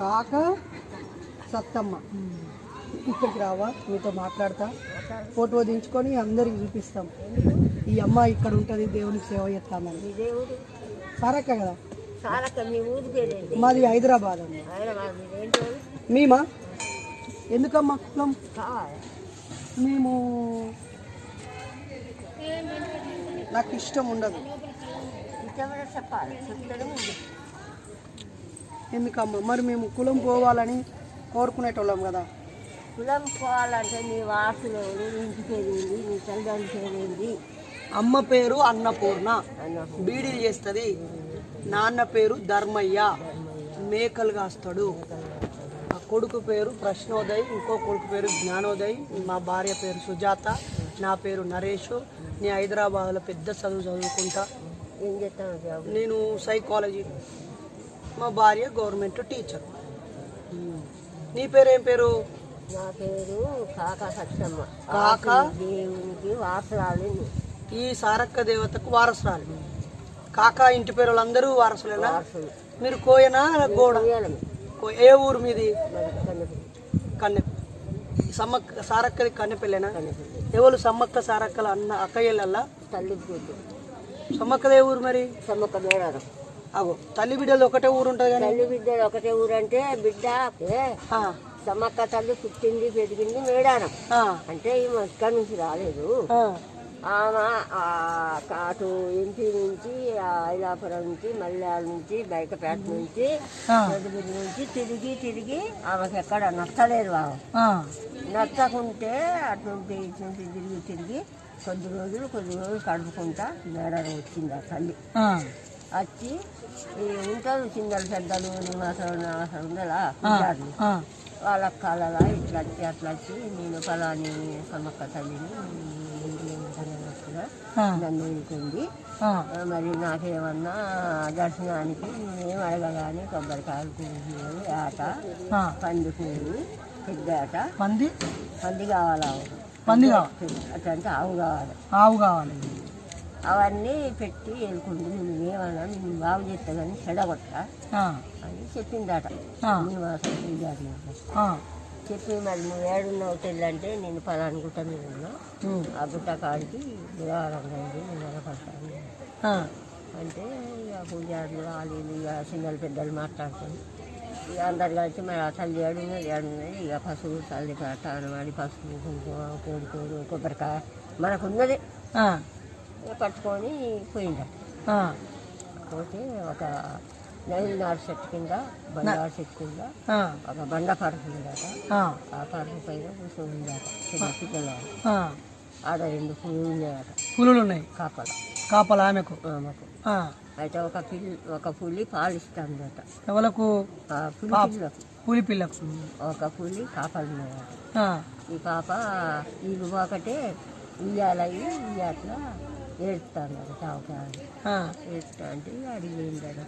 కాక సత్తమ్మ. ఇక్కడికి రావా మీతో మాట్లాడతా. ఫోటో దించుకొని అందరికి చూపిస్తాం. ఈ అమ్మ ఇక్కడ ఉంటుంది దేవునికి సేవ చేస్తామని. సరక్క కదా? మాది హైదరాబాద్ అమ్మ. మేమా? ఎందుకమ్మా కులం? మేము నాకు ఇష్టం ఉండదు. చెప్పాలి? ఎందుకమ్మా? మరి మేము కులం పోవాలని కోరుకునేటోళ్ళం కదా. కులం పోవాలంటే నీ వాసులు ఇంటి పేరు ఏంది? నీ తల్లిదండ్రుల అమ్మ పేరు అన్నపూర్ణ. బీడీలు చేస్తుంది. నాన్న పేరు ధర్మయ్య. మేకలు కాస్తాడు. ఆ కొడుకు పేరు ప్రశ్నోదయ్. ఇంకో కొడుకు పేరు జ్ఞానోదయ్. మా భార్య పేరు సుజాత. నా పేరు నరేష్. నేను హైదరాబాద్లో పెద్ద చదువు చదువుకుంటా. నేను సైకాలజీ మా భార్య గవర్నమెంట్ టీచర్. నీ పేరు ఏం పేరు? నా పేరు కాక సత్యమ్మ. కాక? దేవునికి వాసరాలు ఈ సారక్క దేవతకు వారసురాలు. కాకా ఇంటి పేరు వాళ్ళందరూ వారసులేనా? వారసులు. మీరు కోయనా గోడ? ఏ ఊరు మీది? కన్నె సమ్మక్క సారక్కది కన్నెపెళ్ళేనా కన్నెపిల్లి. ఎవరు సమ్మక్క సారక్కల అన్న అక్కయ్యలల్లా? తల్లి కూతురు. సమ్మక్కదే ఊరు మరి? సమ్మక్క మేడారం. తల్లి బిడ్డలు ఒకటే ఊరు ఉంటుంది కానీ? తల్లి బిడ్డలు ఒకటే ఊరంటే బిడ్డ ఏ, ఆ, సమ్మక్క తల్లి పుట్టింది పెరిగింది మేడారం. ఆ, అంటే ఈమె ఇక్కడి నుంచి రాలేదు. ఆమె అటు ఇంటి నుంచి ఐలాపురం నుంచి మల్యాల నుంచి బయటపేట నుంచి నదుగురి నుంచి తిరిగి తిరిగి ఆమెకి ఎక్కడ నచ్చలేదు ఆమె. ఆ, నచ్చకుంటే అటు నుంచి తిరిగి తిరిగి కొద్ది రోజులు కొద్ది రోజులు కడుపుకుంటా మేడారం వచ్చింది ఆ తల్లి. వచ్చి ఉంటారు చిన్నలు పెద్దలు నివాసం నివాసం ఉండాలా వాళ్ళ కాలలా ఇట్లా వచ్చి అట్లా వచ్చి నేను ఫలాని సమ్మక్క తల్లిని నన్ను ఆ, మరి నాకేమన్నా దర్శనానికి నేనేం అడగగానే కొబ్బరికాయలు పువ్వులు ఆట. పంది పువ్వు పెద్ద ఆట. పంది పంది కావాలా? పంది కావాలి. అట్లా అంటే ఆవు కావాలి. ఆవు కావాలి. అవన్నీ పెట్టి వెళ్ళుకుంటూ నేను ఏమన్నా నేను బాగు చేస్తా కానీ చెడగొట్ట అని చెప్పిందట. పూజారి చెప్పి మరి నువ్వు ఏడున్నావు తెల్లంటే నేను పలాని గుట్ట మీద ఉన్నా. ఆ గుట్ట కాడికి బుధవారం రండి నేను ఆ, అంటే ఇక పూజారులు వాళ్ళు ఇక చిన్నలు పెద్దలు మాట్లాడుతాను ఇక అందరు కలిసి మరి ఆ తల్లి ఏడున్నది ఏడున్నది ఇక పసుపు తల్లి తానవాడి పసుపు కుంకుమ కోడికోడు కొబ్బరికాయ మనకున్నది. ఆ, ఇక పట్టుకొని ఆ, పోతే ఒక నైలునారు చెట్టు కింద బండారు చెట్టు కింద ఒక బండ పరుపు ఉందట. ఆ, పరుపు పైన కూర్చొని ఉందట. చిన్న పిల్లలు. ఆడ రెండు పువ్వులు ఉన్నాయట. పులులు ఉన్నాయి? కాపల. కాపల ఆమెకు? ఆమెకు. అయితే ఒక పిల్లి ఒక పులి పాలిస్తుందట. ఎవలకు? ఆ పులి పిల్లకు. పులి ఒక పులి కాపలు ఉన్నాయట ఈ పాప ఈ ఒకటే ఇయ్యాలయ్యి ఇయ్యాట్లా ఏడుస్తాను ఆ, ఏడుస్తా అంటే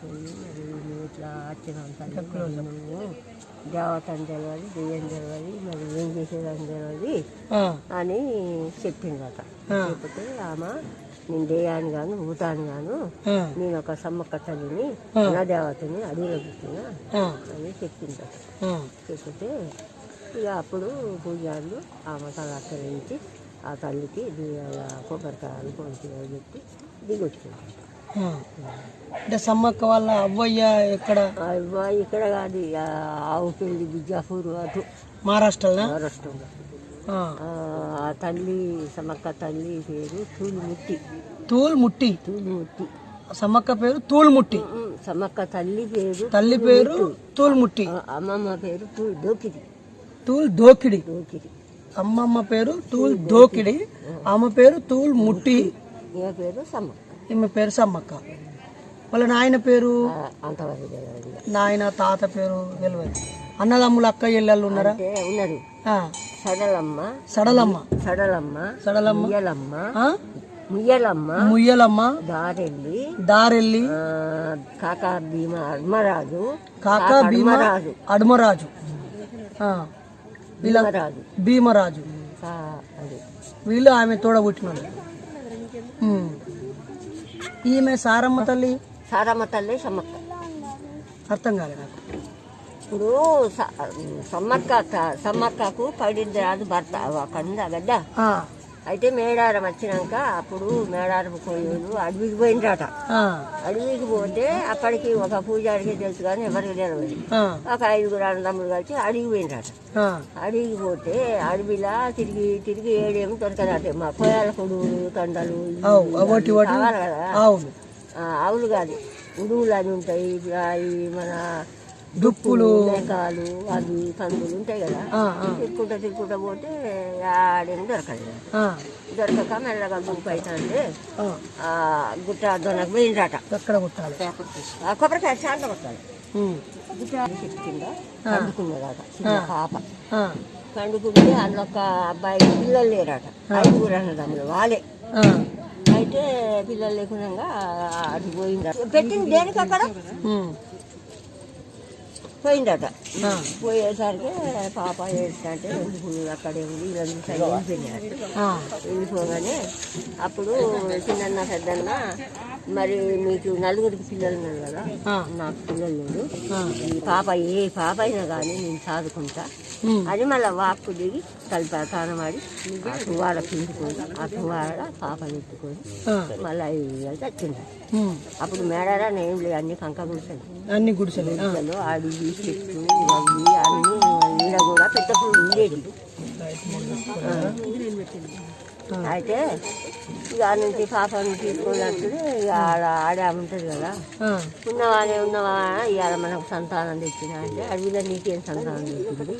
పోయి మరి నువ్వు ఇట్లా వచ్చినావు తల్లి నువ్వు దేవతని తెలియదు దెయ్యం తెలియదు మరి ఏం చేసేదని తెలియదు అని చెప్పిందట. ఆ. చెప్తే ఆమె నేను దేయాన్ని గాను భూతాన్ని గాను నేను ఒక సమ్మక్క తల్లిని నా దేవతని అడవిలో పుట్టిన అని చెప్పిందట. చెప్తే ఇక అప్పుడు పూజారులు ఆమె తలాకరించి ఆ తల్లికి కొబ్బరికాయలు పెట్టి దిగొచ్చింది ఆ. అంటే సమ్మక్క వాళ్ళ అవ్వయ్య ఎక్కడ? అవ్వ ఇక్కడ కాదు ఆ ఆవు పెళ్ళి బిజాపూర్ అటు. మహారాష్ట్రలో మహారాష్ట్రంలో. ఆ. ఆ తల్లి సమ్మక్క తల్లి పేరు తూలిముట్టి. తూల్ ముట్టి తూలిముట్టి. సమ్మక్క పేరు తూల్ ముట్టి ఉమ్, సమ్మక్క తల్లి పేరు తల్లి పేరు తూల్ ముట్టి ఆ అమ్మమ్మ పేరు తూ దోకిడి తూల్ దోకిడి దోకిడి అమ్మమ్మ పేరు తూల్ దోకిడి ఆమె పేరు తూల్ ముట్టి. ఈమె పేరు సమ్మక్క. ఈమె పేరు సమ్మక్క. వాళ్ళ నాయన పేరు? నాయన తాత పేరు తెలియదు అన్నదమ్ములు అక్క ఇళ్ళు ఉన్నారా? ఉన్నారు. సడలమ్మ సడలమ్మ. సడలమ్మ సడలమ్మ. ముయ్యలమ్మ? ముయ్యలమ్మ ముయ్యలమ్మ. దారెల్లి దారెల్లి. కాకా భీమ అర్మరాజు కాకా భీమ అర్మరాజు. అడుమరాజు భీమరాజు. భీమరాజు. వీళ్ళు ఆమె తోడ పుట్టినోళ్ళు ఉమ్. ఈమె సారమ్మ తల్లి? సారమ్మ తల్లి సమ్మక్క. అర్థం కాలే నాకు. ఇప్పుడు సమ్మక్క సమ్మక్కకు పడిద్దరాదు భర్త అక్కడ ఉంది ఆ గడ్డ ఆ, అయితే మేడారం వచ్చినాక అప్పుడు మేడారం పోయేది అడవికి పోయిండ్రట ఆ, అడవికి పోతే అప్పటికి ఒక పూజారికి తెలుసు కానీ ఎవరికి తెలియదు ఒక ఐదుగురు అన్నదమ్ములు కలిసి అడవికి పోయిండ్రట ఆ, అడవికి పోతే అడవిలా తిరిగి తిరిగి ఏడేమి దొరకదట మా పొయాల కొడువులు వాటి కావాలి కదా. అవును. ఆవులు కాదు. ఉడువులు అని ఉంటాయి. మన దుప్పులు. మేకాలు అవి పందులు ఉంటాయి కదా. తిరుక్కుంటా తిరుక్కుంటా పోతే ఆడేమి దొరకదు. ఆ, దొరకక మెల్లగా గుంపు అంటే ఆ. ఆ గుట్ట దొనకు పోయిండ్రట. ఎక్కడ కొట్టాలి ఆ కొబ్బరికాయ శాంత కొట్టాలి. గుట్ట చెట్టు కింద పండుకున్నదట. చిన్న పాప. పండుకుంటే అందులో ఒక అబ్బాయి పిల్లలు లేరట. ఐదుగురు అన్నదమ్ములు వాళ్ళే. అయితే పిల్లలు లేకుండా అటు పోయిందట పెట్టింది దేనికి అక్కడ పోయిందట. పోయేసరికి పాప ఎందుకు అక్కడే ఉంది ఇలా చూసా వెళ్ళిపోయినారు వెళ్ళిపోగానే అప్పుడు చిన్న పెద్దన్న మరి మీకు నలుగురికి పిల్లలు ఉన్నారు కదా నాకు పిల్లలు ఆ, ఈ పాప ఏ పాప అయినా కానీ నేను చదువుకుంటా అని మళ్ళీ వాక్కు దిగి కలిపి తానమాడి ఆ తువాడ పిండుకొని ఆ తువాడ పాప ఎత్తుకొని మళ్ళీ వెళ్తే వచ్చింది. అప్పుడు మేడారా లేదు అన్ని కంక గుడిసెలు. అన్ని గుడిసెలు ఆ, చెట్లు అవి అన్ని ఈడ కూడా పెద్ద పువ్వు ఉండేది అయితే ఇక ఆ నుంచి పాపను తీసుకొని వస్తుంది ఇక ఆడ ఆడే ఉంటుంది కదా. ఆ, ఉన్నవానే ఉన్నవా ఇవాళ మనకు సంతానం తెచ్చిన అంటే అడవిలో నీకేం సంతానం తెచ్చింది?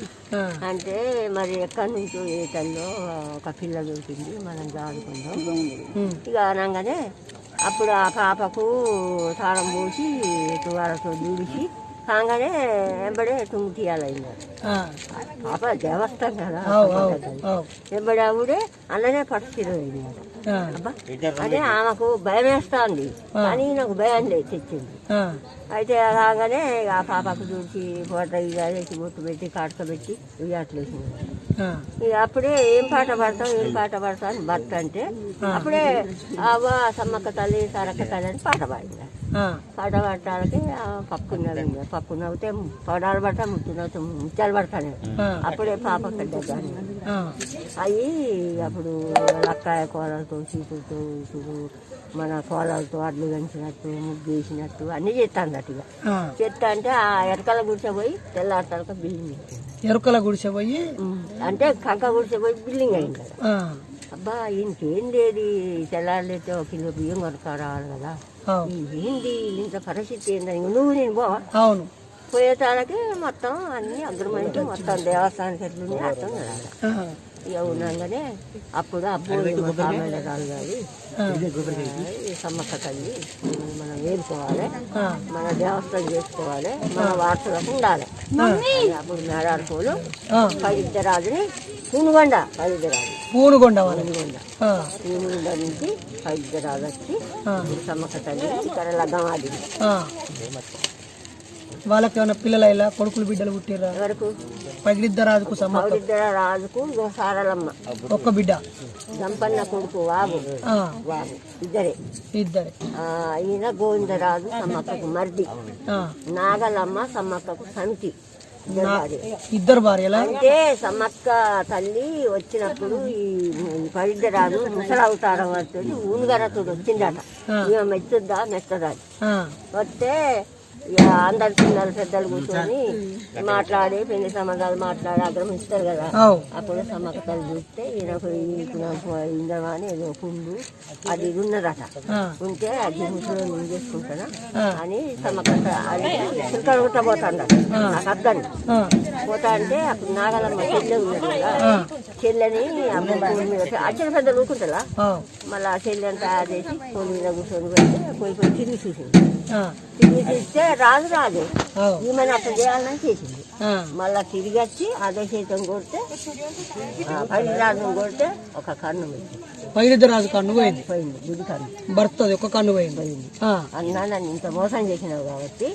అంటే మరి ఎక్కడి నుంచో ఏ తల్లో ఒక పిల్ల దొరికింది మనం దాడుకుందాం ఇక అనగానే అప్పుడు ఆ పాపకు తాళం పోసి తువారతో దూడిసి కాగానే వెంబడే తుంగు తీయాలన్నారు ఆ, పాప దేవస్థానం కదా. అవు, అవు, అవు, వెంబడి ఆవిడే అన్ననే పట్టుచీర అయిందట ఆ, అబ్బా అదే ఆమెకు భయం వేస్తుంది. కానీ నాకు భయం లేదు తెచ్చింది. అయితే ఇక ఆ పాపకు చూసి ఇక వేసి బొట్టు పెట్టి కాటక పెట్టి ఇవ్వట్లేసింది ఆ, ఇక అప్పుడే ఏం పాట పాడతావు ఏం పాట పాడతావు అని భర్త అంటే అప్పుడే అవ్వ సమ్మక్క తల్లి సరక్క తల్లి అని పాట పాడింది. పాట పాడటానికి పప్పు నవ్వింది. పప్పు నవ్వితే పడాలు పడతా ముత్తు నవ్వుతే ముత్యాలు పడతానే. అప్పుడే పాప పెద్ద అవి అప్పుడు లక్కాయ కోలలతో చీపులతో ఇప్పుడు మన కోలలతో అడ్లు పెంచినట్టు ముగ్గు వేసినట్టు అన్నీ చేస్తాను ఇక ఆ. చెత్త అంటే ఆ ఎరకల గుడిసెపోయి తెల్లాడతాక బిల్డింగ్. ఎరుకల గుడిసె పోయి ఉమ్, అంటే కంక గుడిసెపోయి బిల్డింగ్ అయింది కదా. అబ్బా ఇంకేం లేదు. ఒక కిలో బియ్యం కొనుక్కు రావాలి కదా. ఏంది ఇంత పరిస్థితి ఏందని నువ్వు నేను పోవా? అవును. పోయేటానికి మొత్తం అన్ని అగ్రమెంట్ మొత్తం కదా ఆ, ఇక ఉన్నాగానే అప్పుడు అబ్బోడు గారి ఆ, ఈ సమ్మక్క తల్లి. మనం వేడుకోవాలి మన దేవస్థానం చేసుకోవాలి. మన వారసులకు ఉండాలి. అప్పుడు మేడారు పూలు పైద్దరాజుని పూనుగొండ పైద్దరాజు పూనుగొండ పూనుగొండ. పూనుగొండ నుంచి పైద్దరాజు వచ్చి సమ్మక్క తల్లి ఇక్కడ లగ్గం ఆడింది. ఆ. వాళ్ళకి ఏమైనా పిల్లలు ఇలా కొడుకులు బిడ్డలు పుట్టిర్రా? ఎవరకు? పౌడిద్దర రాజుకు ఇంకో సారలమ్మ. ఒక్క బిడ్డ. గంపన్న కొడుకు వాగు. ఆ, వాగు. ఇద్దరే. ఇద్దరే. ఆ, ఈయన గోవిందరాజు సమ్మక్కకు మర్ది. ఆ, నాగలమ్మ సమ్మక్కకు సంతి. ఇద్దరు భార్య. ఇద్దరు భార్యలా? అంటే సమ్మక్క తల్లి వచ్చినప్పుడు ఈ పరిద్దరాజు ముసలి అవతారం వస్తుంది ఊనుగరతుడు వచ్చిందట ఆ. ఈమె మెచ్చుద్దా మెచ్చదా. ఆ, వస్తే ఇక అందరు పిల్లలు పెద్దలు కూర్చొని మాట్లాడి పెళ్ళి సంబంధాలు మాట్లాడి ఆక్రమిస్తారు కదా. అప్పుడు సమ్మక్క తల్లి చూస్తే ఈయనకు ఇందమా అని ఏదో పుండు అది ఉన్నదట. ఉంటే అది ముసలి నేను చేసుకుంటానా. అని సమ్మక్క అది చిలకడ పోతాడు నాకు పోతా అంటే అప్పుడు నాగలమ్మ చెల్లె ఉన్నది కదా. చెల్లెని అచ్చిన పెద్ద ఊరుకుంటారా? మళ్ళీ ఆ చెల్లెని తయారు చేసి పూల మీద కూర్చొని పెడితే పోయి పోయి తిరిగి చూసింది. తిరిగి చూస్తే రాజు రాజు అవు ఈమెను అట్లా చేయాలని చేసింది. మళ్ళా తిరిగి వచ్చి అదే చేతం కొడితే పైన రాజును కొడితే ఒక కన్ను పోయింది. పగిడిద్దరాజు కన్ను పోయింది? పోయింది గుడి కన్ను. భర్తది ఒక కన్ను పోయింది. ఆ, అన్నా నన్ను ఇంత మోసం చేసినావు కాబట్టి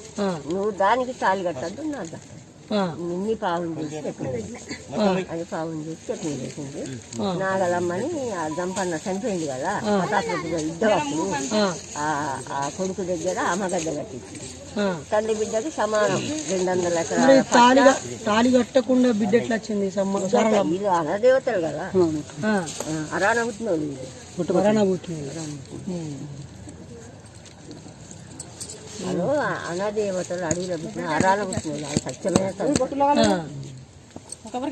నువ్వు దానికి తాళి కట్టద్దు నా నిన్ని పావులు చేసి పెట్టింది అది పావులు చేసి చట్నీ చేసింది. ఆ. నాగలమ్మని ఆ జంపన్న చనిపోయింది కదా. ప్రతాపరెడ్డి ఇద్దరు ఆ, ఆ కొడుకు దగ్గర అమ్మగడ్డ కట్టింది. ఆ. తండ్రి బిడ్డకి సమానం. రెండు వందల ఎకరాల తాళి తాళి కట్టకుండా బిడ్డ ఎట్లా వచ్చింది వీళ్ళు అనదేవతలు కదా. అరాన పుట్టిన వాళ్ళు. వీళ్ళు. వాళ్ళు అనదేవతలు అడవిలో పుట్టిన పుట్టిన సత్యమైన.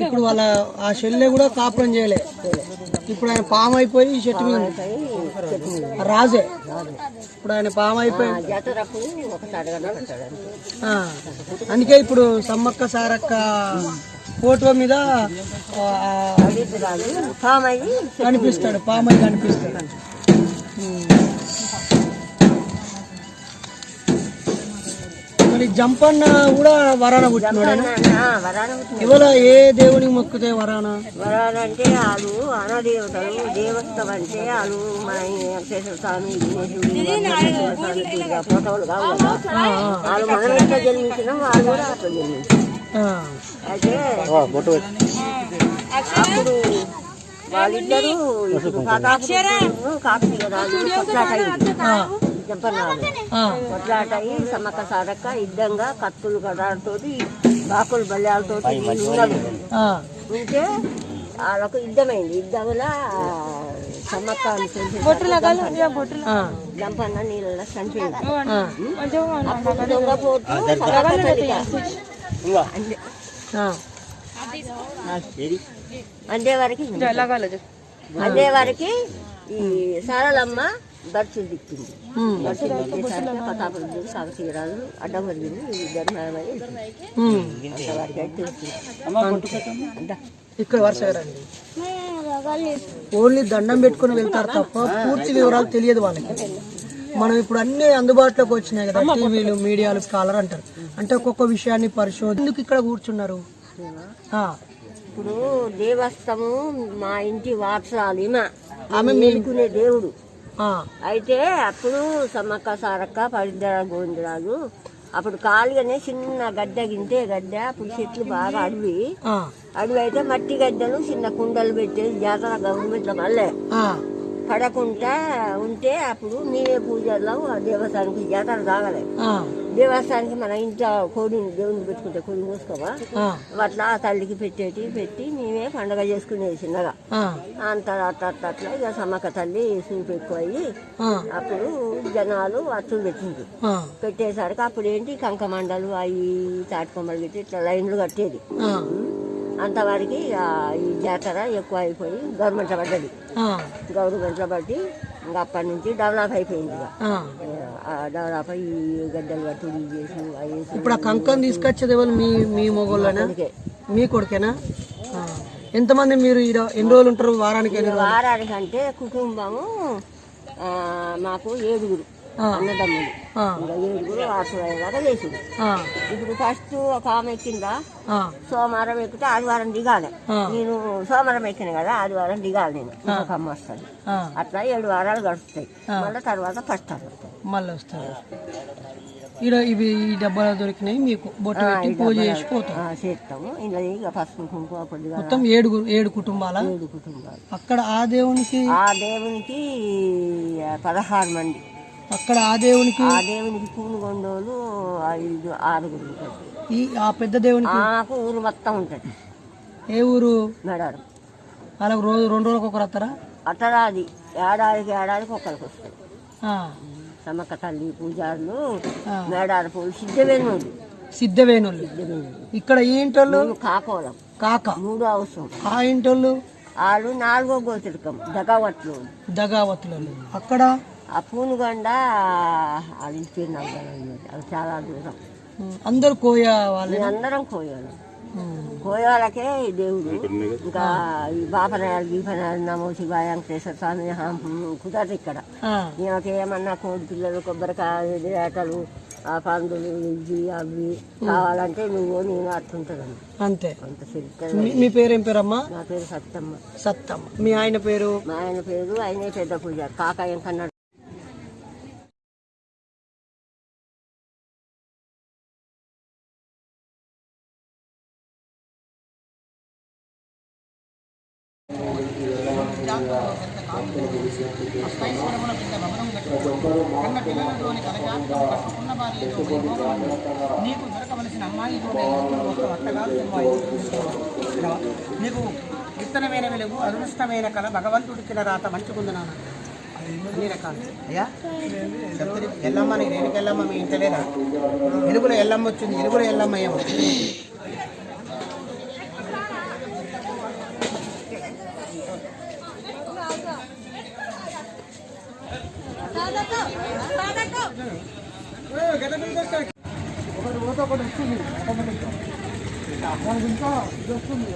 ఇప్పుడు వాళ్ళ ఆ చెల్లె కూడా కాపురం చేయలే. ఇప్పుడు ఆయన పాము అయిపోయి చెట్టు మీద రాజే. ఇప్పుడు ఆయన పాము అయిపోయి అందుకే ఇప్పుడు సమ్మక్క సారక్క ఫోటో మీద కనిపిస్తాడు పాము కనిపిస్తాడు. మరి జంపన్న కూడా వరాన పుట్టినాడు వరాన ఇవాళ ఏ దేవునికి మొక్కితే వరాన? వరాలంటే వాళ్ళు అనదేవతలు దేవస్థం అంటే వాళ్ళు మన వెంకటేశ్వర స్వామి విఘ్నేశ్వరుడు, కావు కదా. వాళ్ళు మనం ఎట్లా జన్మించినాం వాళ్ళు కూడా అట్లా జన్మించారు అయితే అప్పుడు వాళ్ళిద్దరూ ప్రతాపరుడు, కార్తీక రాజు కొట్లాట అయ్యి సమ్మక్క సారక్క యుద్ధంగా కత్తులు కడాలతోటి బాకులు ఆ, ఉంటే వాళ్ళకు యుద్ధమైంది యుద్ధంలో సమ్మక్క జంపన్న నీళ్ళలో చనిపోయింది అప్పుడు అందే వరకు అందే వరకు ఈ సారలమ్మ బర్చు దిక్కింది బర్చు దిక్కేసరికి అడ్డం వదిలింది ఇద్దరు. అంతవరకు అయితే. అందా. ఇక్కడ వరుసగా రండి ఓన్లీ దండం పెట్టుకుని వెళ్తారు తప్ప పూర్తి వివరాలు తెలియదు వాళ్ళకి. మనం ఇప్పుడు అన్ని అందుబాటులోకి వచ్చినాయి కదా టీవీలు మీడియాలు స్కాలర్ అంటారు. అంటే ఒక్కొక్క విషయాన్ని పరిశోధన ఇక్కడ కూర్చున్నారు? ఆ, ఇప్పుడు దేవస్థము మా ఇంటి వారసురాలు ఈమె. ఆమె మేలుకునే దేవుడు. అయితే అప్పుడు సమ్మక్క సారక్క పరిద్దర గోవిందరాజు అప్పుడు ఖాళీగానే చిన్న గడ్డ గింటే గడ్డ అప్పుడు చెట్లు బాగా అడవి. అడవి అయితే మట్టి గడ్డలు చిన్న కుండలు పెట్టేసి జాతర గవర్నమెంట్లో మళ్ళీ పడకుండా ఉంటే అప్పుడు మేమే పూజల్లో ఆ దేవస్థానికి జాతర తాగలే. దేవస్థానికి మన ఇంట్లో కోడిని దేవుని పెట్టుకుంటే కోడి మూసుకోవా అట్లా ఆ తల్లికి పెట్టేటి పెట్టి మేమే పండగ చేసుకునేది చిన్నగా. అంత అట్లా అట్లా అట్లా ఇక సమ్మక్క తల్లి చూపు ఎక్కువ అయ్యి అప్పుడు జనాలు అచ్చులు పెట్టిండ్రు. ఆ, పెట్టేసరికి అప్పుడు ఏంటి కంకమండలు అవి తాటికొమ్మలు పెట్టి ఇట్లా లైన్లు కట్టేది. అంతవరకు ఇక ఈ జాతర ఎక్కువ అయిపోయి గవర్నమెంట్లో పడ్డది ఆ, గవర్నమెంట్లో పట్టి ఇంకా అప్పటి నుంచి డెవలప్ అయిపోయింది డెవలప్ అయ్యి గడ్డలు కట్టి చేసి ఇప్పుడు ఆ కంకం తీసుకొచ్చేది ఎవరు? మీ మీ మొగోళ్ళనా? మీ కొడుకేనా. ఎంతమంది మీరు ఎన్ని రోజులు ఉంటారు? వారానికి రోజులు? వారానికంటే కుటుంబము మాకు ఏడుగురు. ఇంకా ఏడుగురు ఆశ్రయంలాగా చేసింది ఇప్పుడు ఫస్ట్ ఒక ఆమె ఎక్కిందా? సోమవారం ఎక్కితే ఆదివారం దిగాలి. నేను సోమవారం ఎక్కిన కదా ఆదివారం దిగాలి నేను. ఇంకొక అమ్మ వస్తుంది. అట్లా ఏడు వారాలు గడుస్తాయి మళ్ళీ తర్వాత కష్టాలు వస్తాయి మళ్ళీ వస్తారు ఈడ ఇవి ఈ డబ్బాలో దొరికినాయి మీకు బొట్టు పెట్టి పూజ చేసి పోతాం ఆ, చేస్తాము. ఇలా ఇక పసుపు కుంకుమ పొద్దుగా మొత్తం ఏడుగు ఏడు కుటుంబాల? ఏడు కుటుంబాలు. అక్కడ ఆ దేవునికి ఆ దేవునికి పదహారు మంది. అక్కడ ఆ దేవునికి ఆ దేవునికి పూనుగొండోలు ఐదు ఆరుగురు ఉంటారు. ఈ ఆ పెద్ద దేవునికి మాకు ఊరు మొత్తం ఉంటుంది. ఏ ఊరు? మేడారం. వాళ్ళకి రోజు రెండు రోజులకు ఒకరు వస్తారా? అట్టరాది ఏడాదికి ఏడాదికి ఒకరికి వస్తుంది ఆ, సమ్మక్క తల్లి పూజారులు ఆ. మేడార పూలు సిద్ధవేణుడు సిద్ధవేణులు ఇక్కడ ఈ ఇంటోళ్ళు? మేము కాకోలం. కాక. మూడో అవసరం ఆ ఇంటోళ్ళు? వాళ్ళు నాలుగో గోతిరకం దగవట్లు దగావతులు. అక్కడ ఆ పూనుగొండ పేరు నాకు తెలియదు. అది చాలా దూరం. అందరు కోయ వాళ్ళే అందరం కోయాలి. కోయాలకే దేవుడు. ఇంకా ఈ బాపనాయాలు గీపనాయాలు నమో శివాయ వెంకటేశ్వర స్వామి కుదరదు ఇక్కడ. ఈమెకి ఏమన్నా కోడి పిల్లలు కొబ్బరికాయ ఏటలు ఆ పందులు ఇవి అవి కావాలంటే నువ్వు నేను అట్టుంటుందండి అంతే. అంత మీ పేరేం పేరమ్మా నా పేరు సత్తమ్మ. సత్తమ్మ. మీ ఆయన పేరు? మా ఆయన పేరు ఆయనే పెద్ద పూజ. కాకాయం కన్నాడు కన్న పిల్లలతోని కలజాతం కట్టుకున్న భార్యతో నీకు దొరకవలసిన అమ్మాయి ఒక అత్తగారు నీకు విత్తనమైన వెలుగు అదృష్టమైన కళ భగవంతుడికి రాత మంచుకుంది నాన్న అన్ని రకాలు అయ్యా ఎల్లమ్మ నీ రేణుకి ఎల్లమ్మ మీ ఇంట లేదా ఎల్లమ్మ వచ్చింది వెలుగులో ఎల్లమ్మ ఏమో ఒకటి ఒకటి వస్తుంది. ఒకటి ఇంకా ఇది వస్తుంది